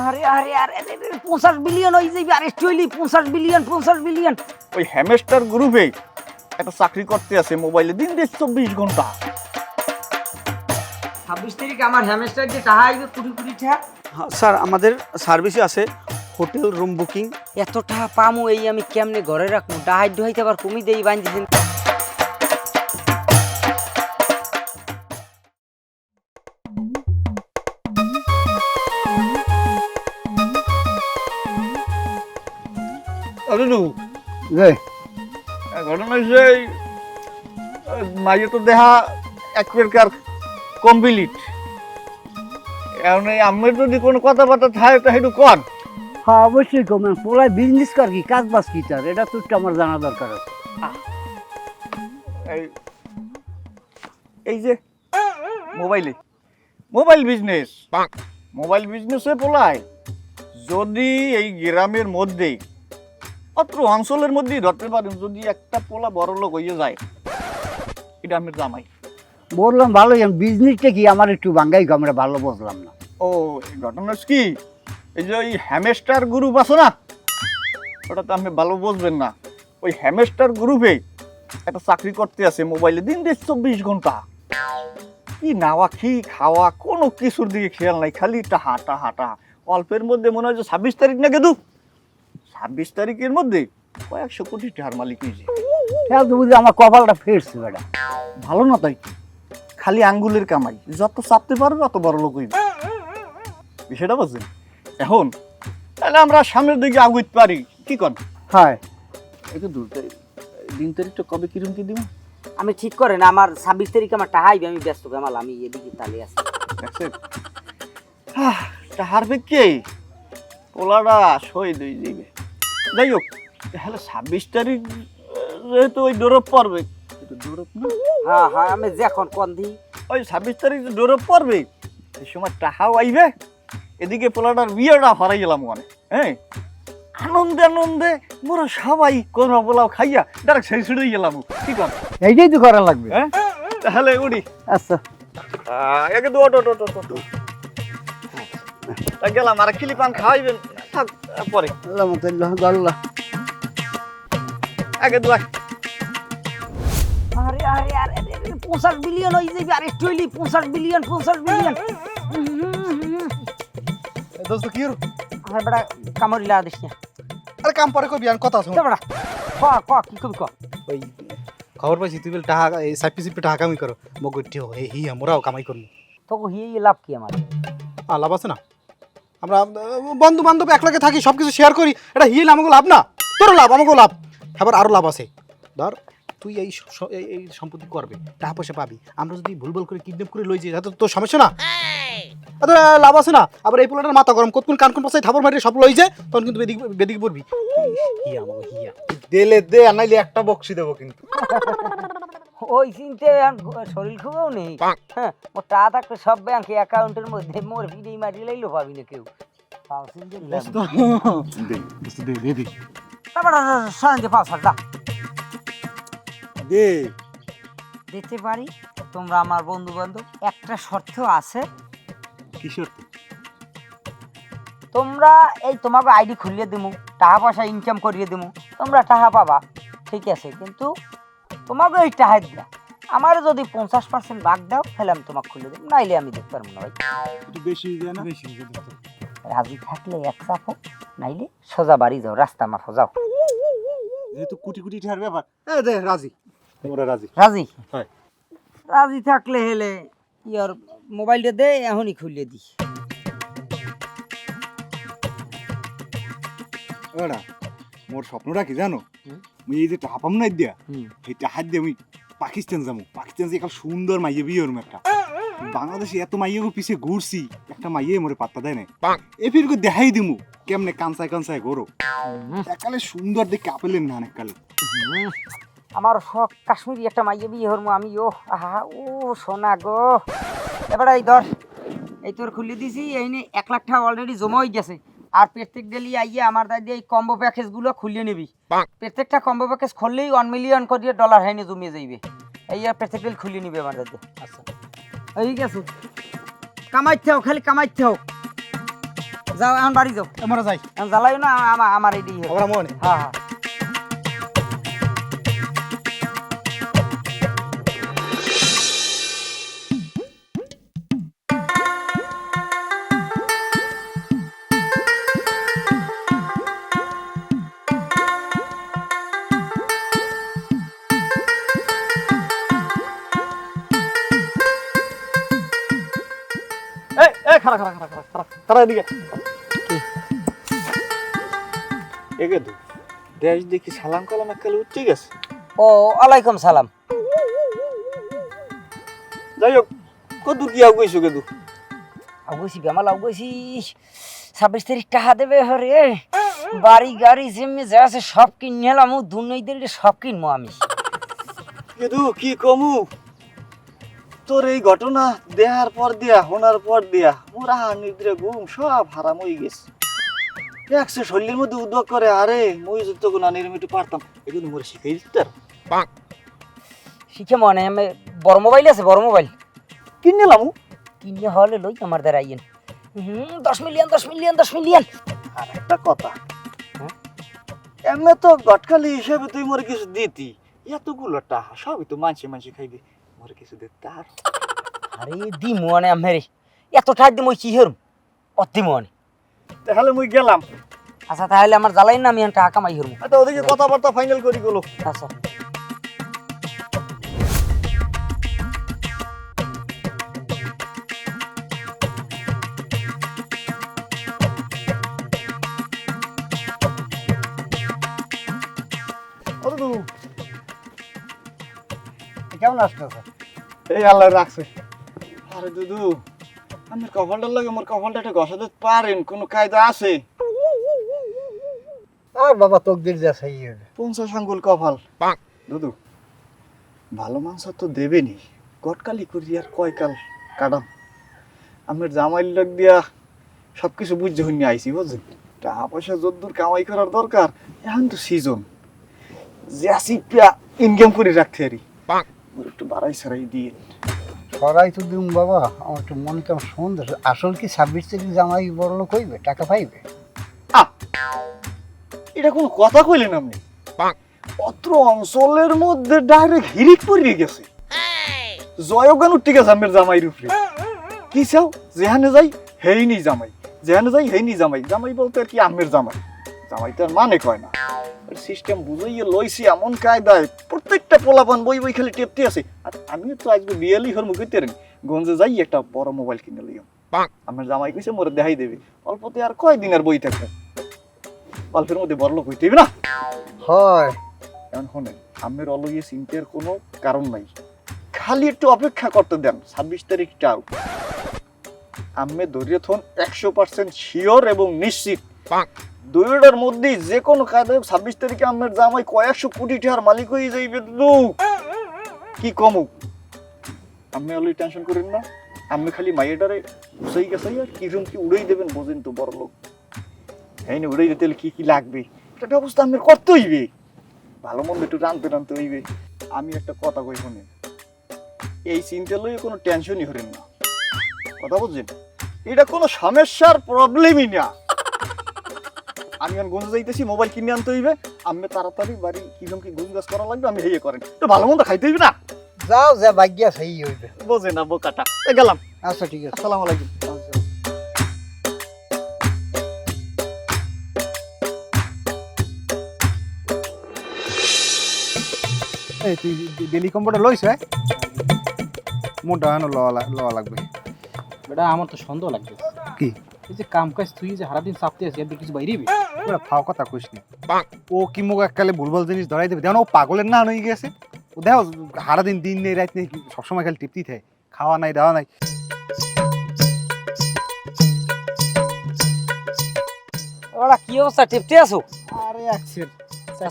আরে আরে আরে পঞ্চাশ বিলিয়ন হয়ে যাবে আরে চলি পঞ্চাশ বিলিয়ন পঞ্চাশ বিলিয়ন ওই হ্যামেস্টার গ্রুপে একটা চাকরি করতে আছে মোবাইলে দিন দেশ চব্বিশ ঘণ্টা। ছাব্বিশ তারিখ আমার হ্যামেস্টার যে টাকা আইবে কুড়ি কুড়ি টাকা হ্যাঁ, স্যার আমাদের সার্ভিসে আছে হোটেল রুম বুকিং এত টাকা পামু এই আমি কেমনে ঘরে রাখব? ডাহাই ডুহাইতে আবার কমি দেই বান্ধি আরে নু রে ঘটনা আহ, মাইয়ে তো দেহা এক প্রকার কমপ্লিট। এখন আমার যদি কোনো কথাবার্তা থাকে তা একটু কন হ্যাঁ অবশ্যই কমে পোলায় বিজনেস কর কি কাজ বাজ কি তার এটা তো আমার জানা দরকার আছে। এই এই যে মোবাইলে। মোবাইল বিজনেস মোবাইল বিজনেসে পোলায় যদি এই গ্রামের মধ্যে অত্র অঞ্চলের মধ্যেই ধরতে পারেন যদি একটা পোলা বড় লোক হয়ে যায়। এটা আমি জামাই। বললাম ভালো বিজনেসটা কি? আমার একটু বাঙ্গাই আমরা ভালো বুঝলাম না। ও ঘটনা কি? এই যে ওই হ্যামেস্টার গ্রুপ আছে না ওটা তো আপনি ভালো বুঝবেন না। ওই হ্যামেস্টার গ্রুপে একটা চাকরি করতে আছে মোবাইলে দিন দেশ চব্বিশ ঘণ্টা। কি নাওয়া কি খাওয়া কোনো কিছুর দিকে খেয়াল নাই খালি টাহা টাহা টাহা। অল্পের মধ্যে মনে হয় যে ছাব্বিশ তারিখ না কেদু ছাব্বিশ তারিখের মধ্যে কয়েকশো কোটি টাকার মালিক হয়েছে। হ্যাঁ বুঝি আমার কপালটা ফেরছে বেটা। ভালো না তাই খালি আঙ্গুলের কামাই। যত চাপতে পারবে অত বড় লোক হইবে। বিষয়টা বুঝছেন? এখন তাহলে আমরা সামনের দিকে আগুইতে পারি। কি কর? হয়। একটু দূর দিন তারিখটা কবে কিরম কি দিব? আমি ঠিক করেন আমার ছাব্বিশ তারিখ আমার আইবে আমি ব্যস্ত কামাল আমি এদিকে তালে আছি। দেখছেন? হারবে কে পোলাটা সই দুই দিবে। যাই হোক তাহলে ছাব্বিশ তারিখ যেহেতু ওই ডোরপ পড়বে ডোরপ না? হ্যাঁ হ্যাঁ আমি যখন কন দিই ওই ছাব্বিশ তারিখ ডোরপ পড়বে সেই সময় টাকাও আইবে এদিকে পোলাটার বিয়েটা হারাই গেলাম ওখানে হ্যাঁ? আনন্দে আনন্দে মোরা সবাই কোন পোলাও খাইয়া ডাইরেক্ট সেই ছুটে গেলাম কি কর? এইটাই তো করা লাগবে। হ্যাঁ? তাহলে উড়ি। আচ্ছা। একে দু অটো অটো অটো গেলাম আর কিলি পান খাওয়াইবেন। পরে আল্লাহ। আগে দু আয়। আরে আরে আরে আরে, আরে, পঞ্চাশ বিলিয়ন হয়ে যাবে। আরে চলি পঞ্চাশ বিলিয়ন পঞ্চাশ বিলিয়ন দোস্ত কি হলো? আমার বেটা কামড়ি লাগা দিস না। আরে কাম পরে কবি আর কথা শুন। তো বেটা? ক ক কি কবি ক? ওই খবর পাইছি তুই বলে টাকা এই সাইপি সিপি টাকা কামাই করো। মগটি হো হি আমরাও কামাই করব তোকে হিয়ে লাভ কি আমার? লাভ আছে না? আমরা বন্ধু বান্ধব একলাগে থাকি সব কিছু শেয়ার করি, এটা হিল আমাকে লাভ না। তোরও লাভ আমাকেও লাভ। আবার আরও লাভ আছে। ধর, তুই এই এই- সম্পত্তি করবে, টাকা পয়সা পাবি। আমরা যদি ভুল ভুল করে কিডন্যাপ করে লই যাই, তাহলে তোর সমস্যা না। লাভ আছে না। আবার এই পোলাটার মাথা গরম কতক্ষণ কানকুন, পাশায় থাপড় মারি সব লই যায় তখন কিন্তু বেদিক, বেদিকে পড়বি। হিয়া হিয়া। দেলে দে আনাইলে একটা বক্সি দেবো কিন্তু। ওই চিনতে শরীর খুবও নেই। হ্যাঁ মোর টাকা থাকলে সব ব্যাংক অ্যাকাউন্টের মধ্যে মোর ভিড়েই মারি লাইলেও পাবি না কেউ। চিনতে তারপর দে। দিতে পারি? তোমরা আমার বন্ধু বান্ধব একটা শর্ত আছে। কিশোর তোমরা এই তোমাকে আইডি খুলিয়ে দিমু টাকা পয়সা ইনকাম করিয়ে দিমু তোমরা টাকা পাবা। ঠিক আছে কিন্তু তোমাকে এই টাকা দিয়া। আমার যদি পঞ্চাশ পার্সেন্ট ভাগ দাও তাহলে আমি তোমাকে খুলে দেবো নাইলে আমি দেখতে পারব না ভাই। একটু বেশি হয়ে যায় না? বেশি রাজি থাকলে এক চাপো নাইলে সোজা বাড়ি যাও রাস্তা মাফো যাও। যেহেতু কুটি কুটি টাকার ব্যাপার। এ দে রাজি। তোমরা রাজি? রাজি? হয়। রাজি থাকলে হেলে ইয়ার মোবাইলটা দে এখনই খুলিয়ে দিই ওরা মোর স্বপ্নটা কি জানো? হুম। এই যে টাকা পাম না দিয়া। এই টাকা দিয়ে আমি পাকিস্তান যাব পাকিস্তান যে একটা সুন্দর মাইয়ে বিয়ে ওরম একটা। বাংলাদেশে এত মাইয়ে পিছিয়ে ঘুরছি একটা মাইয়ে মোরে পাত্তা দেয় না এ ফির দেখাই দিমু কেমনে কানসায় কানসায় গরো একালে সুন্দর দেখে আপেলের না কালে হুম, আমার শখ কাশ্মীরি একটা মাইয়ে বিয়ে হরমু আমি ও আহা ও সোনা গো। এবার এই ধর এই তোর খুলে দিছি এই এক লাখ টাকা অলরেডি জমা হয়ে গেছে। আর প্রত্যেক ডেলি আইয়ে আমার দাদি এই কম্বো প্যাকেজগুলো খুলিয়ে নিবি। প্রত্যেকটা কম্বো প্যাকেজ খুললেই ওয়ান মিলিয়ন করে ডলার হাইনে জমিয়ে যাইবে। এই আর প্রত্যেক ডেলি খুলিয়ে নিবে আমার দাদি। আচ্ছা। ঠিক আছে। কামাইতে হোক খালি কামাইতে হোক। যাও এখন বাড়ি যাও। আমরা যাই। জ্বালাইও না আমার আমার আমরা মনে। হ্যাঁ হ্যাঁ। এদিকে এগে দু দেশ দেখি সালাম কালাম একালে উঠে গেছে। ও আলাইকুম সালাম। যাই হোক কদূর কি আগ গইছো কেদু আগুছি বেমাল আগুছি ছাব্বিশ তারিখ টাকা দেবে হরে। বাড়ি গাড়ি জিম্মি যা আছে সব কিনে এলাম দুর্নৈদের সব কিনবো আমি। কেদু কি কমু? তোর এই ঘটনা দেহার পর দিয়া হোনার পর দিয়া মোরা নিদ্রে ঘুম সব হারাম হয়ে গেছে। একশো শরীরের মধ্যে উদ্যোগ করে আরে মুই যত গুণা নির্মিত পারতাম এগুলো মোরে শিখাই দিতে শিখে মনে আমি বড় মোবাইল আছে বড় মোবাইল। কিনে লামু। কিনে হলে লই আমার দ্বারা আইয়েন। হুম দশ মিলিয়ন দশ মিলিয়ন দশ মিলিয়ন। আর একটা কথা এমনি তো গটকালি হিসেবে তুই মোরে কিছু দিতি। এতগুলো টাকা সবই তো মানসি মানসি খাইবি মোরে কিছু দিতে আর? আরে দি মনে আমি এত ঠাক দি মই কি হরম? অতি মনে তাহলে মুই গেলাম। আচ্ছা তাহলে আমার জ্বালাই না আমি টাকা কামাই হরম। আচ্ছা ওদিকে কথাবার্তা ফাইনাল করি গেলো। আচ্ছা। কেমন এই আল্লাহ রাখছে। আরে দুদু আমার কপালটার লাগে মোর কপালটা একটা ঘষা দিতে পারেন কোনো কায়দা আছে? আর বাবা তকদির যা সেই পঞ্চাশ আঙ্গুল কপাল। দুদু ভালো মাংস তো দেবেনি গটকালি করি আর কয়কাল কাটাম। আমার জামাইল লোক দিয়া সব কিছু বুঝতে হইনি আইসি বুঝছেন? টাকা পয়সা যদ্দূর কামাই করার দরকার এখন তো সিজন যে আসি ইনকাম করে রাখতে পারি। মোর একটু বাড়াই সারাই দিয়ে। সরাই তো দিম বাবা আমার তো মনে কেমন সন্দেহ আসল কি ছাব্বিশ তারিখ জামাই বড় লোক হইবে? টাকা পাইবে? এটা কোন কথা কইলেন আপনি? অত্র অঞ্চলের মধ্যে ডাইরেক্ট হিরিক পড়িয়ে গেছে। জয়গান উঠতে গেছে আমের জামাইয়ের উপরে। কি চাও? যেখানে যাই হেই নি জামাই। যেখানে যাই হেই নি জামাই। জামাই বলতে আর কি আমের জামাই। জামাই তো আর মানে কয় না। সিস্টেম বুঝাইয়ে লইছি এমন কায়দায় প্রত্যেকটা পোলাপান বই বই খালি টেপতে আছে। আর আমিও তো আজকে বিয়ালি হর মুখে তেরেন গঞ্জে যাই একটা বড় মোবাইল কিনে লইম আমার জামাই কইছে মোরে দেখাই দেবে। অল্পতে আর কয় দিন আর বই থাকবে? অল্পের মধ্যে বড় লোক হইতে না? হয়। এখন শোনেন আমের অলইয়ে চিন্তার কোনো কারণ নাই। খালি একটু অপেক্ষা করতে দেন ছাব্বিশ তারিখটা আম্মে ধরিয়ে থন একশো পার্সেন্ট শিওর এবং নিশ্চিত। দুইটার মধ্যেই যে কোনো কাজে ছাব্বিশ তারিখে আমের জামাই কয়েকশো কোটি টাকার মালিক হয়ে যাইবে দু কি কমুক আমি অলই টেনশন করেন না। আমি খালি মাইয়েটারে উসাই গেছে কিরম কি উড়েই দেবেন বোঝেন তো বড় লোক। এই না, উড়েই দিতে কি কি লাগবে? এটা ব্যবস্থা আমি করতে হইবে। ভালো মন্দ একটু রানতে রানতে হইবে। আমি একটা কথা কই শুনেন। এই চিন্তা লইয়ে কোনো টেনশনই হরেন না। কথা বুঝছেন? এটা কোনো সমস্যার প্রবলেমই না। আমি এখন গঞ্জ যাইতেছি মোবাইল কিনে আনতে হইবে। আমি তাড়াতাড়ি বাড়ি কিরম কি গুজ গাছ করা লাগবে আমি হেয়ে করেন। তো ভালো মন্দ খাইতে হইবে না? যাও যা ভাগ্যা সেই হইবে। বোঝে না বোকাটা। এ গেলাম। আচ্ছা ঠিক আছে। আসসালামু আলাইকুম। এই তুই ডেলি কম্পোটা লইছ হ্যাঁ? মোটা হানো লওয়া লা- লওয়া লাগবে। বেটা আমার তো সন্দেহ লাগবে। কি? এই যে কাম কাজ তুই যে সারাদিন চাপতে আছিস কিছু বাইরেবি ওরা ফাও কথা কইস নি। ও কি মুখ এককালে ভুলভাল জিনিস ধরাই দেবে। দেখো ও পাগলের না হয়ে গেছে। ও দেখো সারাদিন দিন নেই রাত নেই সবসময় খালি টিপতি থাকে। খাওয়া নাই দাওয়া নাই। ওরা কি অবস্থা টেপতে আছো? আরে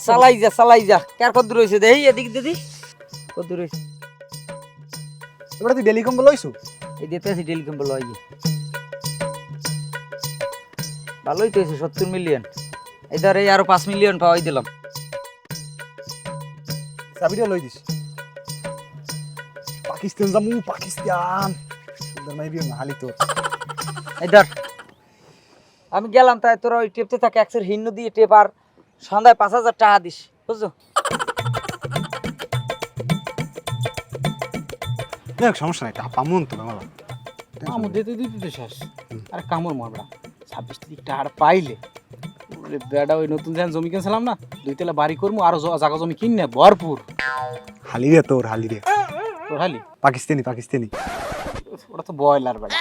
চালাই যা চালাই যা। কার কত দূর হয়েছে দেখি এদিক দিদি। কত দূর হয়েছে এবারে তুই ডেলি কম্বল লইছু? এই দিতে আছি। ভালোই তো হয়েছে সত্তর মিলিয়ন এই ধর এই আরও পাঁচ মিলিয়ন পাওয়াই দিলাম। চাবিটা লই দিস। পাকিস্তান যামু পাকিস্তান। সুন্দর মাইবি হালি তো এই ধর আমি গেলাম তাই তোরা ওই টেপতে থাকে একশের হিন্ন দিয়ে টেপ আর সন্ধ্যায় পাঁচ হাজার টাকা দিস বুঝছ? দেখ সমস্যা নাই টাকা পামুন তো বাবা। আমার দিতে দিতে শেষ। আর কামড় মার বেড়া ছাব্বিশ তারিখ টাকা পাইলে। বেড়া ওই নতুন যেন জমি কিনছিলাম না দুই তেলা বাড়ি করব আরও জ- জাগা জমি কিন ভরপুর। হালি রে তোর হালি রে। তোর হালি? পাকিস্তানি পাকিস্তানি। ওটা তো বয়লার বেড়া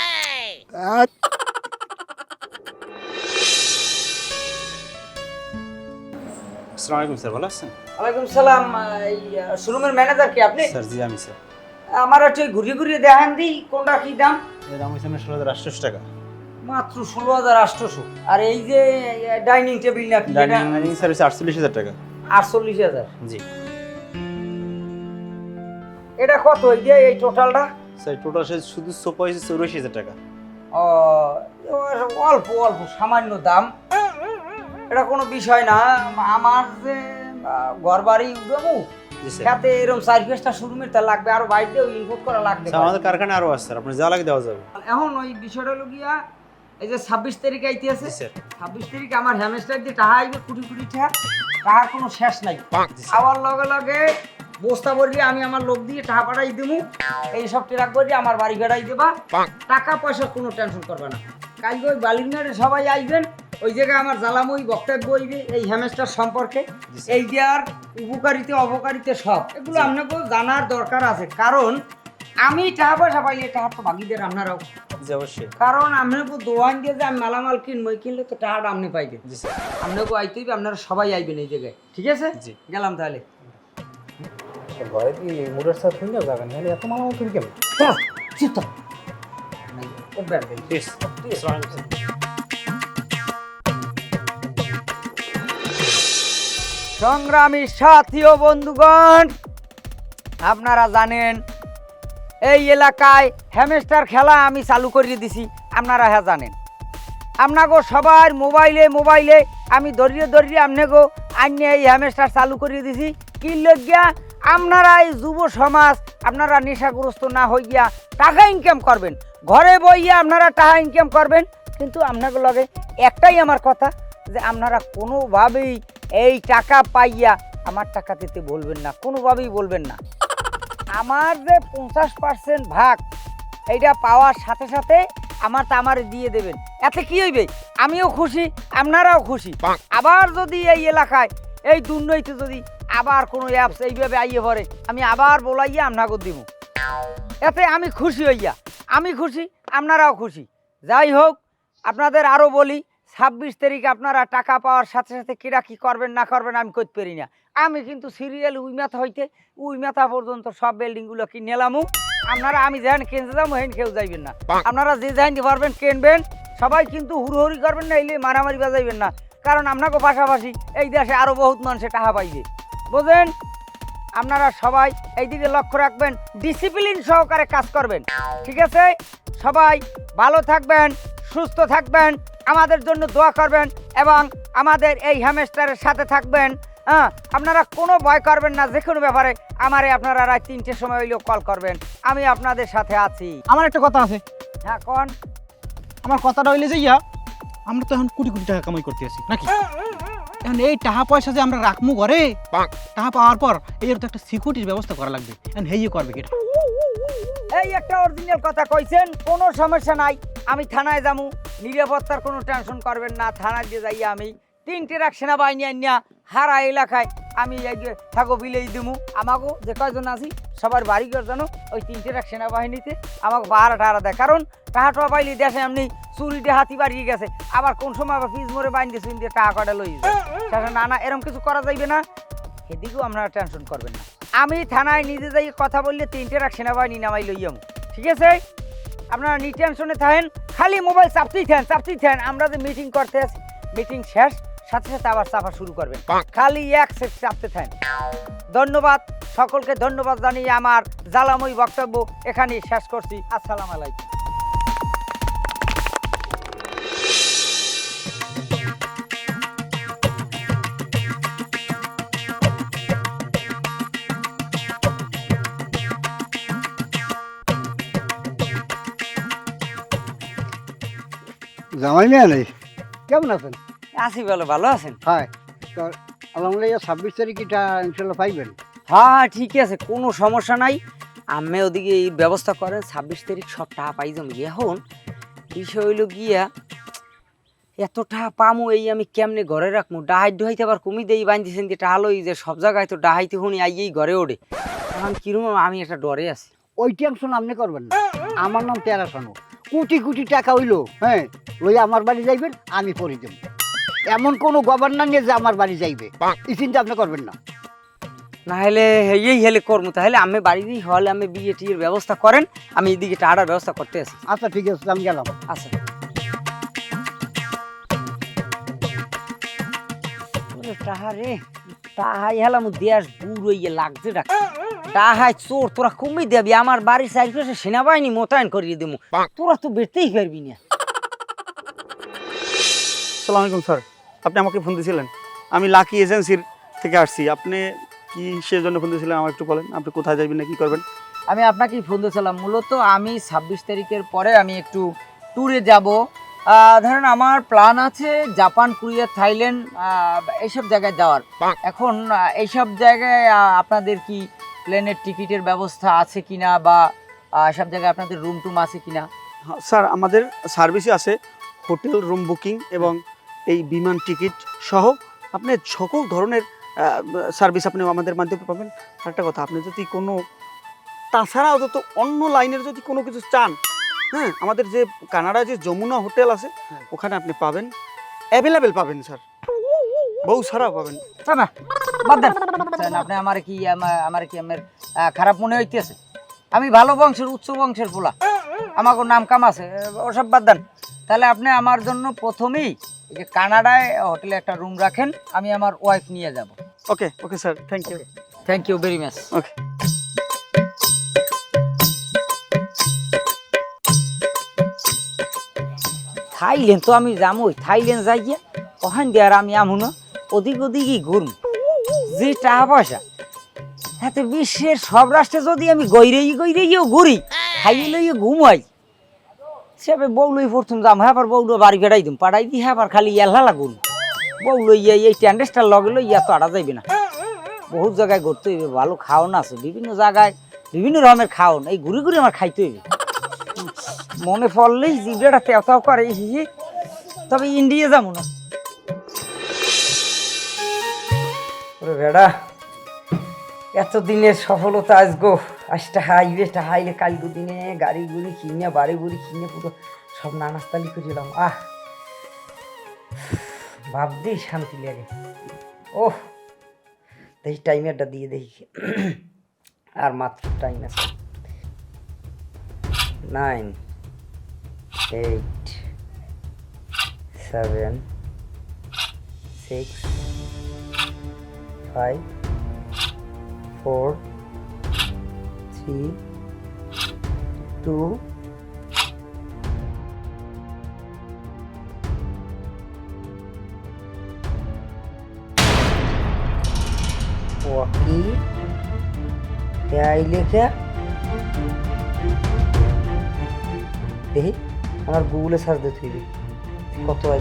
আসসালামু আলাইকুম স্যার ভালো আছেন? ওয়ালাইকুম সালাম শোরুমের ম্যানেজার কি আপনি? স্যার জি আমি স্যার। আমার একটু ঘুরিয়ে ঘুরিয়ে দেখান দিই কোনটা কি দাম? এর দাম হচ্ছে ষোলো হাজার টাকা। মাত্র ষোলো হাজার আটশোশো আর এই যে ডাইনিং টেবিল না ডাইনিং সার্ভিস আটচল্লিশ হাজার টাকা। আটচল্লিশ হাজার? জি। এটা কত এই যে এই টোটালটা স্যার টোটাল শুধু সোফা হয়েছে চৌরাশি হাজার টাকা। ও অল্প অল্প সামান্য দাম। এটা কোনো বিষয় না। আমার যে ঘর বাড়ি উঠবো সাথে এরকম চার পাঁচটা শোরুমের তা লাগবে আর বাইরেও ইনপুট করা লাগবে আমাদের কারখানা আরও আছে স্যার আপনার যা লাগে দেওয়া যাবে। এখন ওই বিষয়টা হলো গিয়া এই যে ছাব্বিশ তারিখ আইতে আছে? ছাব্বিশ তারিখে আমার হ্যামেস্টার দিয়ে টাহা আইবে কুটি কুটি টাকা টাহার কোনো শেষ নাই। আবার লগে লগে বস্তা ভরি আমি আমার লোক দিয়ে টাকা পাঠাই দেবো এই সব ট্রাক ভরি আমার বাড়ি দেবা। টাকা কোনো টেনশন করবে না। কালকে ওই বালিনারে সবাই আইবেন ওই জায়গায় আমার জ্বালাময়ী বক্তব্য হইবে এই হ্যামেস্টার সম্পর্কে। এই দেওয়ার উপকারিতা অপকারিতা সব এগুলো আপনাকেও জানার দরকার আছে। কারণ আমি টাকা পয়সা পাইলে টাকা তো বাকিদের আপনারাও জি অবশ্যই। কারণ আপনাকে দোয়ান দিয়ে যে আমি মালামাল কিনবো কিনলে তো টাকাটা আপনি পাইবেন। জি স্যার। আপনাকে আইতে হইবে আপনারা সবাই আইবেন এই জায়গায়। ঠিক আছে? জি। গেলাম তাহলে। ঘরে কি কিনে যাবেন নাহলে এত হ্যাঁ। সংগ্রামী সাথী ও বন্ধুগণ আপনারা জানেন এই এলাকায় হ্যামেস্টার খেলা আমি চালু করিয়ে দিছি, আপনারা হ্যাঁ জানেন। আপনাগো সবার মোবাইলে মোবাইলে আমি দরিয়ে দরিয়ে আপনাগো আনিয়ে এই হ্যামেস্টার চালু করিয়ে দিছি। কি লজ্ঞা আপনারা এই যুব সমাজ, আপনারা নেশাগ্রস্ত না হই গিয়া টাকা ইনকাম করবেন। ঘরে বইয়া আপনারা টাকা ইনকাম করবেন। কিন্তু আপনাকে লগে একটাই আমার কথা, যে আপনারা কোনোভাবেই এই টাকা পাইয়া আমার টাকা দিতে বলবেন না, কোনোভাবেই বলবেন না। আমার যে পঞ্চাশ পার্সেন্ট ভাগ এইটা পাওয়ার সাথে সাথে আমার তা আমার দিয়ে দেবেন। এতে কি হইবে? আমিও খুশি আপনারাও খুশি। আবার যদি এই এলাকায় এই দুর্নৈতে যদি আবার কোনো অ্যাপস এইভাবে আইয়ে পড়ে আমি আবার বলাইয়া আপনাকে দিব। এতে আমি খুশি হইয়া আমি খুশি আপনারাও খুশি। যাই হোক আপনাদের আরও বলি ছাব্বিশ তারিখ আপনারা টাকা পাওয়ার সাথে সাথে কিরা কি করবেন না করবেন আমি করতে পারি না। আমি কিন্তু সিরিয়াল উই মাথা হইতে উই মাথা পর্যন্ত সব বিল্ডিংগুলো কিনে নিলামু? আপনারা আমি যেখানে কিনতে যাব হেন কেউ যাইবেন না। আপনারা যে যেখানে পারবেন কিনবেন। সবাই কিন্তু হুড়োহুড়ি করবেন না এলে মারামারি বাজাইবেন না। কারণ আপনাকে পাশাপাশি এই দেশে আরও বহুত মানুষে টাকা পাইবে। বোঝেন? আপনারা সবাই এইদিকে লক্ষ্য রাখবেন ডিসিপ্লিন সহকারে কাজ করবেন। ঠিক আছে? সবাই ভালো থাকবেন সুস্থ থাকবেন আমাদের জন্য দোয়া করবেন এবং আমাদের এই হ্যামেস্টারের সাথে থাকবেন। হ্যাঁ আপনারা কোনো ভয় করবেন না যে কোনো ব্যাপারে আমারে আপনারা রাত তিনটের সময় হইলেও কল করবেন। আমি আপনাদের সাথে আছি। আমার একটা কথা আছে। হ্যাঁ কন? আমার কথাটা হইলে যে ইয়া আমরা তো এখন কোটি কোটি টাকা কামাই করতে আছি নাকি? এখন এই টাকা পয়সা যে আমরা রাখব ঘরে টাকা পাওয়ার পর এই তো একটা সিকিউরিটির ব্যবস্থা করা লাগবে। এখন হেই করবে কেটা? এই একটা অরিজিনাল কথা কইছেন কোনো সমস্যা নাই আমি থানায় যামু। নিরাপত্তার কোনো টেনশন করবেন না থানায় দিয়ে যাইয়া আমি তিনটে রাখ সেনাবাহিনী আনিয়া হারা এলাকায়। আমি থাকো বিলেই দিমু। আমাকে যে কয়জন আছি, সবার বাড়ি ঘর জানো? ওই তিনটে রাখ সেনাবাহিনীতে আমাকে বাহারা টাহারা দেয়। কারণ টাহা টোয়া পাইলি দেশে এমনি চুরিতে হাতি বাড়িয়ে গেছে। আবার কোন সময় আবার ফিজ মরে বাইন দিয়ে দিয়ে টাকা কটা লই না না এরকম কিছু করা যাইবে না। সেদিকেও আপনারা টেনশন করবেন না। আমি থানায় নিজে যাই কথা বললে তিনটে রাখ সেনাবাহিনী নামাই লইয়াম ঠিক আছে? আপনারা নি টেনশনে থাকেন, খালি মোবাইল চাপতেই থাকেন চাপতেই থাকেন। আমরা যে মিটিং করতে আছি মিটিং শেষ সাথে সাথে আবার চাপা শুরু করবেন। খালি এক সেট চাপতে থাকেন। ধন্যবাদ। সকলকে ধন্যবাদ জানিয়ে আমার জ্বালাময়ী বক্তব্য এখানেই শেষ করছি। আসসালামু আলাইকুম। জামাই মেয়ে নেই? কেমন আছেন? আছি বলো ভালো আছেন? হয়। তো আলহামদুলিল্লাহ ছাব্বিশ তারিখ এটা ইনশাল্লাহ পাইবেন। হ্যাঁ ঠিক আছে কোনো সমস্যা নাই। আমি ওদিকে এই ব্যবস্থা করেন ছাব্বিশ তারিখ সব টাকা পাই যাব। এখন বিষয় হইল গিয়া এত টাকা পামু এই আমি কেমনে ঘরে রাখব ডাহাই ডুহাইতে আবার কমি দেই বান্ধিছেন যে টাহালো এই যে সব জায়গায় তো ডাহাইতে শুনি আইয়েই ঘরে ওঠে। এখন কিরম আমি একটা ডরে আছি। ওই টেনশন আপনি করবেন না। আমার নাম তেরা শানু কোটি কোটি টাকা হইল হ্যাঁ লই আমার বাড়ি যাইবেন আমি পরে দেব এমন কোনো গভর্নর নিয়ে যে আমার বাড়ি যাইবে। এই চিন্তা আপনি করবেন না। না হলে এই হেলে করব তাহলে আমি বাড়িতেই হলে আমি বিয়ে টিয়ের ব্যবস্থা করেন আমি এদিকে টাকার ব্যবস্থা করতে আছি আচ্ছা ঠিক আছে আমি গেলাম। আচ্ছা। তাহা তাহাই হেলাম দেশ দূর হইয়ে লাগছে ডাক তাহাই চোর তোরা কমই দেবি আমার বাড়ির চারিপাশে সেনাবাহিনী মোতায়েন করিয়ে দেবো তোরা তো বেরতেই পারবি না। সালাম আলাইকুম স্যার। আপনি আমাকে ফোন দিয়েছিলেন। আমি লাকি এজেন্সির থেকে আসছি। আপনি কি সে জন্য ফোন দিয়েছিলেন আমার একটু বলেন। আপনি কোথায় যাবেন না কি করবেন? আমি আপনাকেই ফোন দিয়েছিলাম। মূলত আমি ছাব্বিশ তারিখের পরে আমি একটু ট্যুরে যাব। ধরেন আমার প্ল্যান আছে জাপান কোরিয়া থাইল্যান্ড এইসব জায়গায় যাওয়ার। এখন এইসব জায়গায় আপনাদের কি প্লেনের টিকিটের ব্যবস্থা আছে কিনা বা আহ, সব জায়গায় আপনাদের রুম টুম আছে কিনা? হ্যাঁ, স্যার আমাদের সার্ভিসে আছে হোটেল রুম বুকিং এবং এই বিমান টিকিট সহ আপনি সকল ধরনের সার্ভিস আপনি আমাদের মাধ্যমে পাবেন। আরেকটা কথা আপনি যদি কোনো তাছাড়াও যত অন্য লাইনের যদি কোনো কিছু চান হ্যাঁ আমাদের যে কানাডা যে যমুনা হোটেল আছে ওখানে আপনি পাবেন। অ্যাভেলেবেল পাবেন স্যার বউ ছাড়াও পাবেন। না, না, বাদ দেন। আপনি আমার কি আমার কি আমার খারাপ মনে হইতেছে? আমি ভালো বংশের উচ্চ বংশের পোলা। আমাকে নাম কাম আছে ওসব বাদ দেন। তাহলে আপনি আমার জন্য প্রথমেই যে কানাডায় হোটেলে একটা রুম রাখেন আমি আমার ওয়াইফ নিয়ে যাব। Okay okay sir thank you thank you very much okay Thailand তো আমি যামই থাইল্যান্ড যাই গিয়া ওখান দিয়ে আর আমি আমু না ওদিক ওদিকই ঘুরম। যে টাকা পয়সা এতে বিশ্বের সব রাষ্ট্রে যদি আমি গৈরেই গৈরেইও ঘুরি খাইয়ে লইয়ে ঘুমাই সেভাবে বউ লই প্রথম যাম হ্যাঁ বউলো বাড়ি ফেরাই দিম, পাড়াই দি হ্যাঁ খালি এল্লা লাগুন। বউ লইয়া এই ট্যান্ডেসটার লগে লইয়া তো আড়া যাইবে না। বহুত জায়গায় ঘুরতে হইবে, ভালো খাওয়ান আছে, বিভিন্ন জায়গায় বিভিন্ন রকমের খাওয়ান, এই ঘুরে ঘুরে আমার খাইতে হইবে। মনে পড়লেই জিভটা তেও তেও করে। তবে ইন্ডিয়া যাব না। ওরে বেড়া এতদিনের সফলতা আসগো আজটা হাইবে টা হাইলে কাল দুদিনে গাড়ি গুড়ি কিনে, বাড়ি গুড়ি কিনে পুরো সব নানাস্তালি করিলাম আহ! ভাবতেই শান্তি লাগে। ওহ! দেখি টাইমারটা দিয়ে দেখি। আর মাত্র টাইম আছে। Nine, eight, seven, six, five, four three two ওয়াকি এই লেখা দেখি আমার গুগলে সার্চ দিতে হইবে কত হয়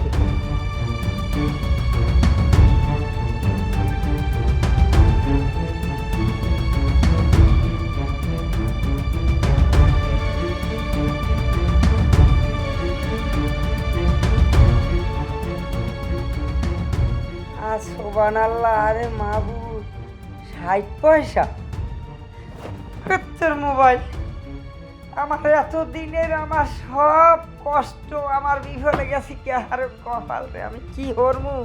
সোবান আল্লাহ আরে মাহবুব, ষাট পয়সা? তোর মোবাইল, আমার এত দিনের আমার সব কষ্ট আমার বিফলে গেছি কে আর কপাল রে, আমি কি হরমু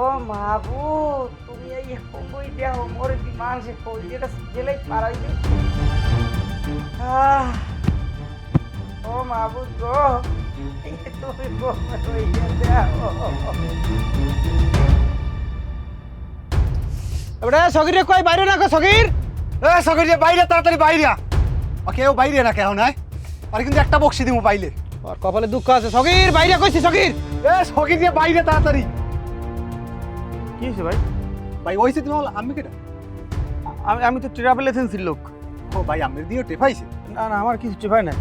ও মাবু তুমি এই কই দেও, মোর দি মানুষে কই যেটা গেলেই পারাই ও মাবু গো তুমি গোমে হইয়া দেও এবারে সগির কই বাইরে রাখো সগির। এ সকের যে বাইরে তাড়াতাড়ি বাইরে আ। ও কেউ বাইরে না কেউ নাই। আর কিন্তু একটা বক্সি দিমু পাইলে আর কপালে দুঃখ আছে। সগির বাইরে কইছি সগির। এ সকের যে বাইরে তাড়াতাড়ি। কি হয়েছে ভাই? ভাই ওইছে তুমি বল, আমি কেটা? আমি আমি তো ট্রাভেল এজেন্সির লোক। ও ভাই আমের দিও টেপাইছে না না আমার কিছু টেপাই না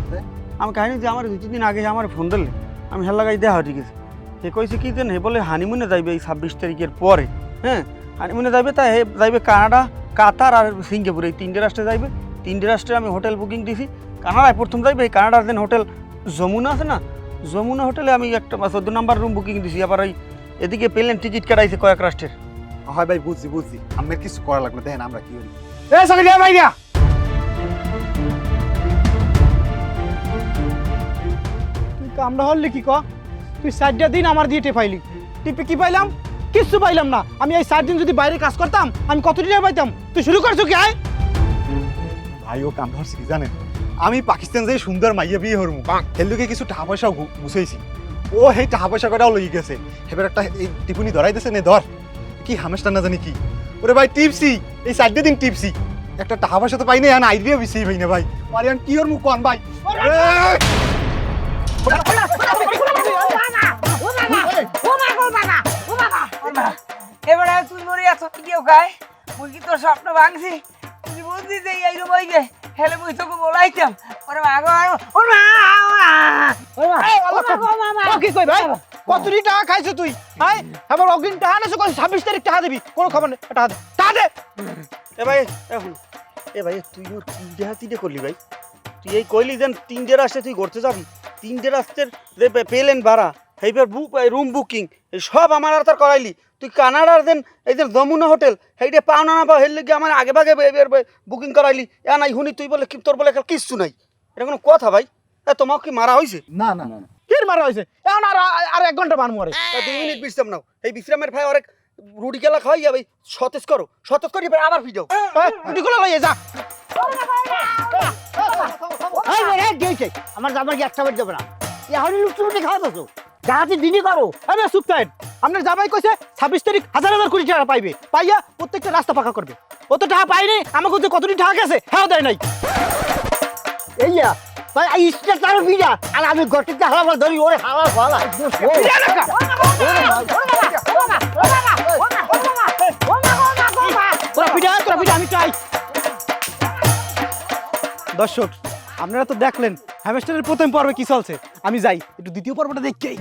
আমি কাহিনী যে আমার দু তিন দিন আগে আমার ফোন দিলে আমি হেল্লা গাছ দেওয়া ঠিক আছে সে কইছে কি যেন হে বলে হানিমুনে যাইবে এই ছাব্বিশ তারিখের পরে হ্যাঁ? হানিমুনে যাইবে তা হে যাইবে কানাডা কাতার আর সিঙ্গাপুর এই তিনটে রাষ্ট্রে যাইবে। তিনটে রাষ্ট্রে আমি হোটেল বুকিং দিছি। কানাডায় প্রথম যাইবে এই কানাডার দিন হোটেল যমুনা আছে না যমুনা হোটেলে আমি একটা চোদ্দ নাম্বার রুম বুকিং দিছি। আবার ওই এদিকে প্লেন টিকিট কাটাইছে কয়েক রাষ্ট্রের। হয় ভাই বুঝছি বুঝছি। আমার কিছু করা লাগবে দেখেন আমরা কি করি। এ সাকিলিয়া ভাইয়া কামড়া হলি কি ক? তুই চারটা দিন আমার দিয়ে টেপাইলি টিপে কি পাইলাম? কিচ্ছু পাইলাম না। আমি এই চার দিন যদি বাইরে কাজ করতাম আমি কত টাকা পাইতাম? তুই শুরু করছ কি আয়? ভাই ও কাম ধরছে কি জানেন? আমি পাকিস্তান যে সুন্দর মাইয়া বিয়ে হরমু হেলুকে কিছু টাকা পয়সা গুছাইছি। ও সেই টাকা পয়সা কটাও লই গেছে। এবার একটা এই টিপুনি ধরাই দিছে নে ধর। কি হামেশটা না জানি কি। ওরে ভাই টিপসি। এই চারটে দিন টিপসি। একটা টাকা পয়সা তো পাই না এখন আইডিয়া বেশি ভাই না ভাই। এখন কি ওর মুখ কন ভাই? এই! এবারে তুই মরে আছো কেউ খায়? মুই কি তোর স্বপ্ন ভাঙছি। তুই বুঝলি যে এই রুম হেলে মুই তোকে বলাইতাম। ওরে মা গো ও মা ও মা ও কি কই ভাই কতটি টাকা খাইছো তুই? আয় এবার অগ্রিম টাকা নেছো কত ছাব্বিশ তারিখ টাকা দিবি। কোনো খবর নেই। টাকা দে টাকা দে। এ ভাই এখন এ ভাই তুই তিনটে করলি ভাই। তুই এই কইলি যেন তিনটে রাস্তায় তুই ঘুরতে যাবি। তিনটে রাস্তার যে পেলেন ভাড়া। এইবার বুক রুম বুকিং সব আমার আর তার করাইলি। তুই কানাডার দেন এই যে যমুনা হোটেল সেইটা পাও না পাও হের লেগে আমার আগে ভাগে বুকিং করাইলি। এ নাই শুনি তুই বলে কি- তোর বলে একটা কিচ্ছু নাই। এটা কোনো কথা ভাই? এ তোমাকে কি মারা হয়েছে না না না কি মারা হয়েছে এখন আর আর এক ঘণ্টা মারমু আরে। দুই মিনিট বিশ্রাম নাও। এই বিশ্রামের ভাই অনেক রুটি গেলা খাওয়াই যাবে সতেজ করো। সতেজ করি আবার ফিজাও রুটিগুলো লইয়ে যা। এই রে, এই দিয়েছে আমার জামাই গ্যাস চাপের দেবে না? এখন লুচি লুচি খাওয়া তো যাহাতে দিনই করো আরে চুপ থাকেন আপনার জামাই কইছে ছাব্বিশ তারিখ হাজার হাজার কোটি টাকা পাইবে পাইয়া প্রত্যেকটা রাস্তা পাকা করবে ও তো টাকা পাইনি আমাকে যে কতটি টাকা গেছে হ্যাঁ দেয় নাই এইয়া ভাই এই ইস্টা তার বিড়া আর আমি গটিতে ধরি ওরে হালা তোরা পিঠা তোরা পিঠা আমি চাই দর্শক আপনারা তো দেখলেন হ্যামেস্টারের প্রথম পর্বে কি চলছে? আমি যাই একটু দ্বিতীয় পর্বটা দেখকেই